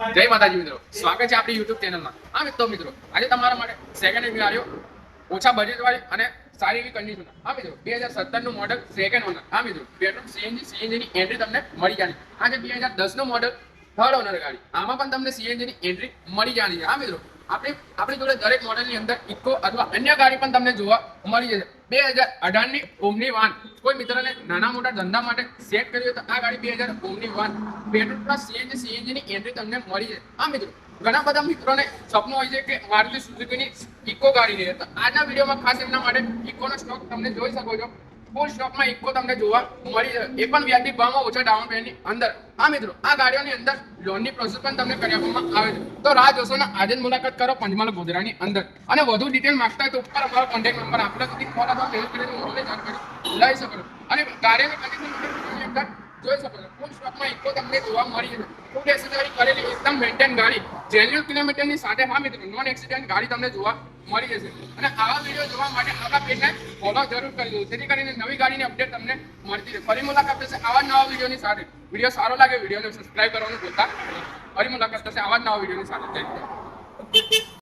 જય માતાજી મિત્રો. સ્વાગત છે આપણી યુટ્યુબ ચેનલમાં હા મિત્રો મિત્રો. આજે તમારા માટે સેકન્ડ હેન્ડ ગાડીઓ ઓછા બજેટ વાળી અને સારી એવી કન્ડિશન હા મિત્રો, બે હજાર સત્તરનું મોડલ સેકન્ડ ઓનર હા મિત્રો, પેટ્રોલ સીએનજી ની એન્ટ્રી તમને મળી જાણી. આજે બે હજાર દસનું મોડલ થર્ડ ઓનર ગાડી. આમાં પણ તમને સીએનજી ની એન્ટ્રી મળી જાણી છે. હા મિત્રો આપણી જોડે દરેક મોડલની અંદર ઇકો અથવા અન્ય ગાડી પણ તમને જોવા મળી જશે. બે હજાર અઢારની ઓમની વાન. કોઈ મિત્રને નાના મોટા ધંધા માટે સેટ કર્યું હોય તો આ ગાડી બે હજાર Omni van. Petrol plus CNG CNG ની એન્ટ્રી તમને મળી જશે. આ મિત્રો, ઘણા બધા મિત્રોને સપનું હોય છે કે મારુતિ સુઝુકીની ઇકો ગાડી લઈએ તો આજના વિડીયોમાં ખાસ એમના માટે ઇકોનો સ્ટોક તમને જોઈ શકો છો. ફૂલ સ્ટોકમાં ઇકો તમને જોવા મળી એ પણ વ્યાજબી ભાવમાં ઓછા ડાઉન પેમેન્ટની અંદર. આ મિત્રો, આ ગાડીઓની અંદર લોનની પ્રોસેસ પણ તમને કરી આપવામાં આવે છે. તો રાહ જોશોના આજે મુલાકાત કરો પંચમહાલ ગોધરાની અંદર. અને વધુ ડિટેલ માંગતા હોય તો ઉપર અમારો કોન્ટેક્ટ નંબર આપણા સુધી કોલ અથવા મેલ કરીને મોબાઈલ જાણકારી લઈ શકો અને ગાડીની કન્ડિશન જોઈ શકો છો. ફૂલ સ્ટોકમાં ઇકો તમને જોવા મળી જશે ફૂલ એક્સેસરી કરેલી એકદમ મેન્ટેન ગાડી. જેન્યુઅલ કિલોમીટરની સાથે, હા મિત્રો નોન એક્સિડન્ટ ગાડી તમને જોવા મળી જશે. અને આવા વીડિયો જોવા માટે પેજને ફોલો જરૂર કરી દો જેથી કરીને નવી ગાડીની અપડેટ તમને મળતી રહે. ફરી મુલાકાત થશે આવા નવા વિડીયોની સાથે. વીડિયો સારો લાગે વિડીયોને સબસ્ક્રાઇબ કરવાનું ભૂલતા ફરી મુલાકાત થશે આવા જ નવા વિડીયોની સાથે. Thank you